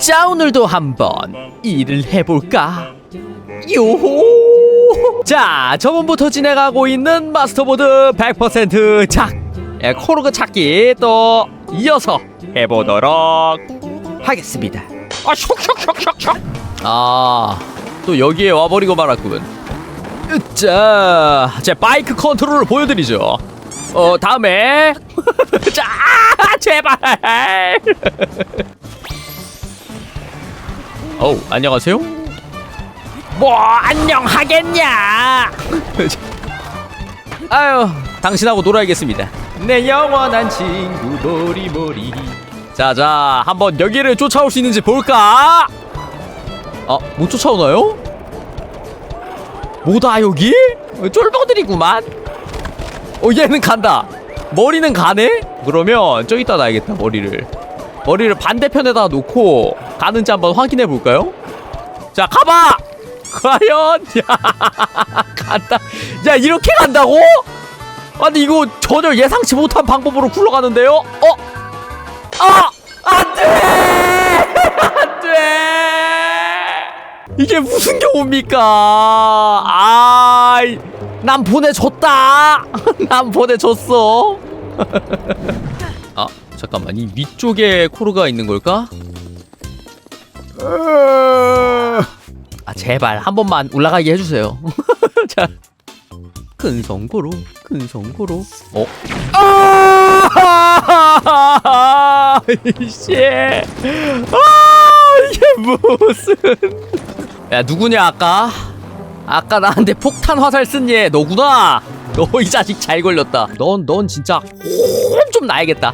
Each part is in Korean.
자 오늘도 한번 일을 해볼까? 요호! 자 저번부터 진행하고 있는 마스터보드 100%작 예, 코르그 찾기 또 이어서 해보도록 하겠습니다. 아 슉슉슉슉슉 아또 여기에 와버리고 말았구만 자, 제 바이크 컨트롤을 보여드리죠. 어 다음에 자 제발 어우 안녕하세요? 뭐 안녕하겠냐? 아유 당신하고 놀아야겠습니다. 내 영원한 친구 보리보리. 자자 한번 여기를 쫓아올 수 있는지 볼까? 아못 쫓아오나요? 뭐다 여기? 쫄병들이구만. 어 얘는 간다. 머리는 가네? 그러면 저기다 놔야겠다 머리를. 머리를 반대편에다 놓고 가는지 한번 확인해 볼까요? 자 가봐 과연 야 간다 야 이렇게 간다고? 아니 이거 전혀 예상치 못한 방법으로 굴러가는데요? 어? 아! 안돼! 안돼! 이게 무슨 경우입니까? 아이 난 보내줬다 난 보내줬어 아 잠깐만 이 위쪽에 코르가 있는 걸까? 아 제발 한 번만 올라가게 해주세요. 자. 큰 성고로 큰 성고로. 어? 아! 이씨. 아 이게 무슨. 야 누구냐 아까? 아까 나한테 폭탄 화살 쓴 얘 너구나. 너 이 자식 잘 걸렸다. 넌 넌 진짜 홈좀 나야겠다.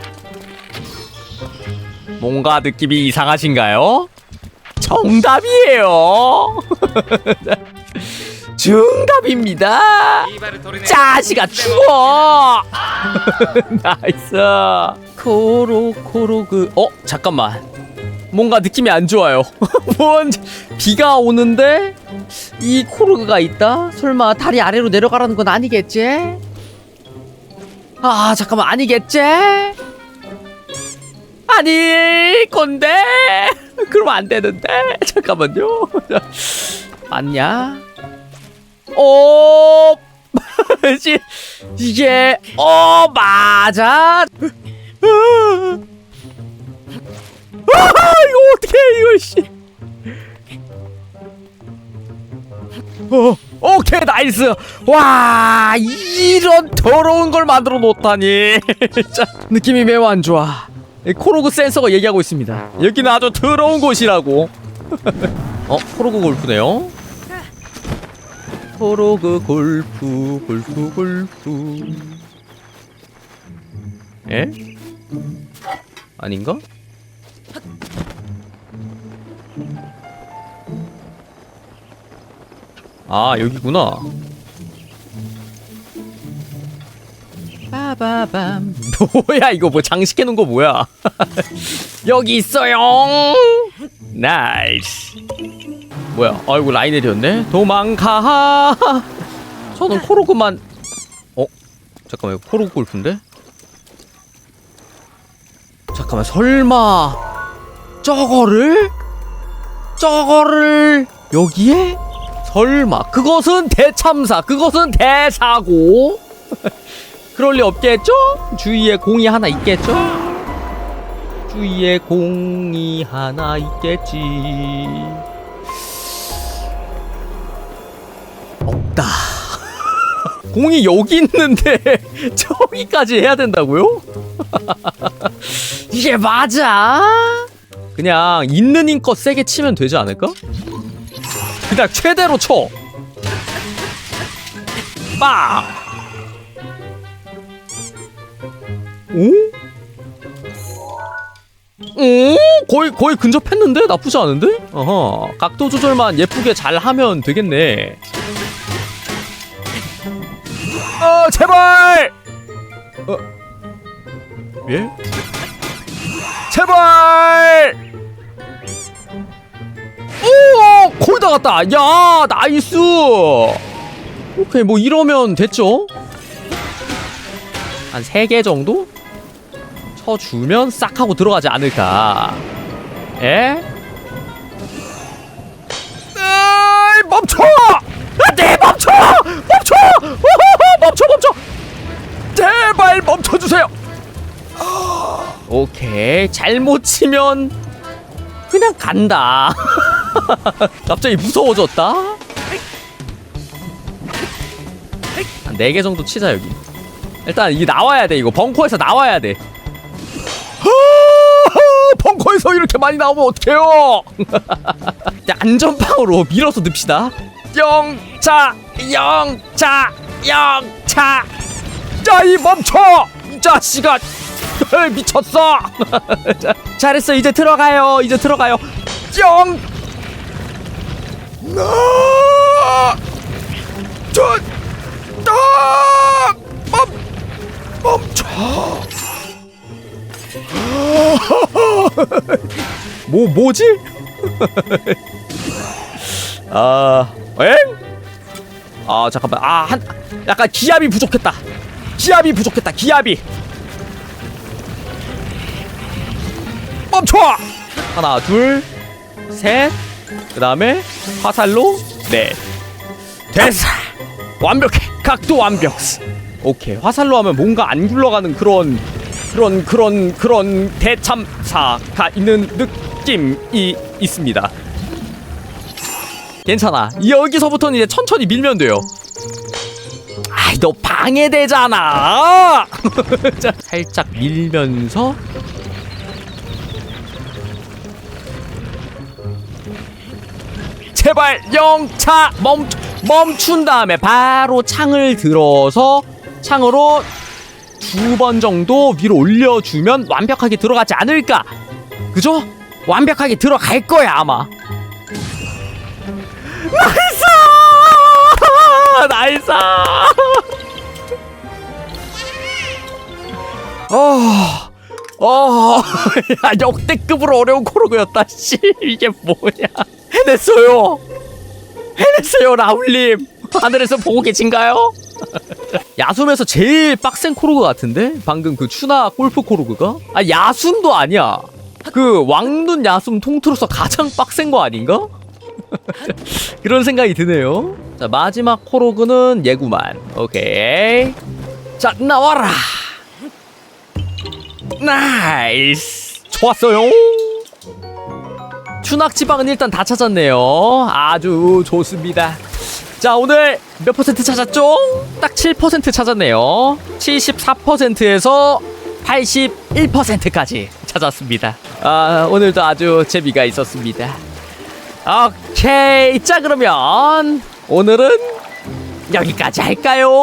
뭔가 느낌이 이상하신가요? 정답이에요. 정답입니다. 자식아 죽어. 나이스. 코로 코로 그. 어 잠깐만. 뭔가 느낌이 안 좋아요. 뭔 비가 오는데 이 코르그가 있다? 설마 다리 아래로 내려가라는 건 아니겠지? 아 잠깐만 아니겠지? 아니 건데 그러면 안 되는데? 잠깐만요. 맞냐? 어? 지- 이게 어 맞아. 아, 이거 어떻게 이거 씨. 어, 오케이 나이스. 와 이런 더러운 걸 만들어 놓다니. 자 느낌이 매우 안 좋아. 이 코로그 센서가 얘기하고 있습니다. 여기는 아주 더러운 곳이라고. 어 코로그 골프네요. 코로그 골프 골프 골프. 에? 아닌가? 아 여기구나 빠바밤. 뭐야 이거 뭐 장식해 놓은 거 뭐야? 여기 있어요. 나이스. 뭐야 아이고 라인 내렸네? 도망가 저는 코로그만. 어 잠깐만 이거 코로그 골프인데? 잠깐만 설마 저거를? 저거를 여기에? 설마. 그것은 대참사 그것은 대사고 그럴 리 없겠죠? 주위에 공이 하나 있겠죠? 주위에 공이 하나 있겠지. 없다. 공이 여기 있는데 저기까지 해야 된다고요? 이게 맞아? 그냥 있는 힘껏 세게 치면 되지 않을까? 그냥 최대로 쳐. 빵! 오? 오? 거의 거의 근접했는데 나쁘지 않은데? 어허 각도 조절만 예쁘게 잘 하면 되겠네. 어 제발. 어 예? 제발. 오 거의 다 갔다. 야 나이스. 오케이 뭐 이러면 됐죠? 한세개 정도 쳐주면 싹 하고 들어가지 않을까 예? 에? 으이, 멈춰! 안돼 멈춰! 멈춰! 오호호, 멈춰 멈춰! 제발 멈춰주세요! 아, 오케이 잘못 치면 그냥 간다 갑자기 무서워졌다 한 4개 정도 치자 여기 일단 이게 나와야 돼 이거 벙커에서 나와야 돼 벙커에서 이렇게 많이 나오면 어떡해요 자, 안전빵으로 밀어서 넣읍시다 영차 영차 영차 야이 멈춰 이 자식아 에이, 미쳤어 자, 잘했어 이제 들어가요 이제 들어가요 영 나! 저! 아! 뭐 뭐지? 아, 엥? 아 잠깐만, 아 한 약간 기압이 부족했다. 기압이 부족했다. 기압이. 멈춰! 하나, 둘, 셋. 그 다음에 화살로 넷. 됐어. 완벽해. 각도 완벽. 오케이. 화살로 하면 뭔가 안 굴러가는 그런 그런 그런 그런 대참사가 있는 느낌이 있습니다. 괜찮아. 여기서부터는 이제 천천히 밀면 돼요. 아이 너 방해되잖아. 자, 살짝 밀면서 제발 영차 멈 멈춘 다음에 바로 창을 들어서 창으로 두 번 정도 위로 올려주면 완벽하게 들어가지 않을까? 그죠? 완벽하게 들어갈 거야 아마. 나이스! 나이스! 어, 어, 야, 역대급으로 어려운 코르그였다. 씨, 이게 뭐야? 해냈어요. 해냈어요, 라울님. 하늘에서 보고 계신가요? 야숨에서 제일 빡센 코르그 같은데? 방금 그 추나 골프 코르그가? 아, 야숨도 아니야. 그 왕눈 야숨 통틀어서 가장 빡센 거 아닌가? 그런 생각이 드네요. 자, 마지막 코로그는 예구만. 오케이. 자, 나와라. 나이스. 좋았어요. 추낙 지방은 일단 다 찾았네요. 아주 좋습니다. 자, 오늘 몇 퍼센트 찾았죠? 딱 7% 찾았네요. 74%에서 81%까지 찾았습니다. 아, 오늘도 아주 재미가 있었습니다. 오케이. 자, 그러면 오늘은 여기까지 할까요?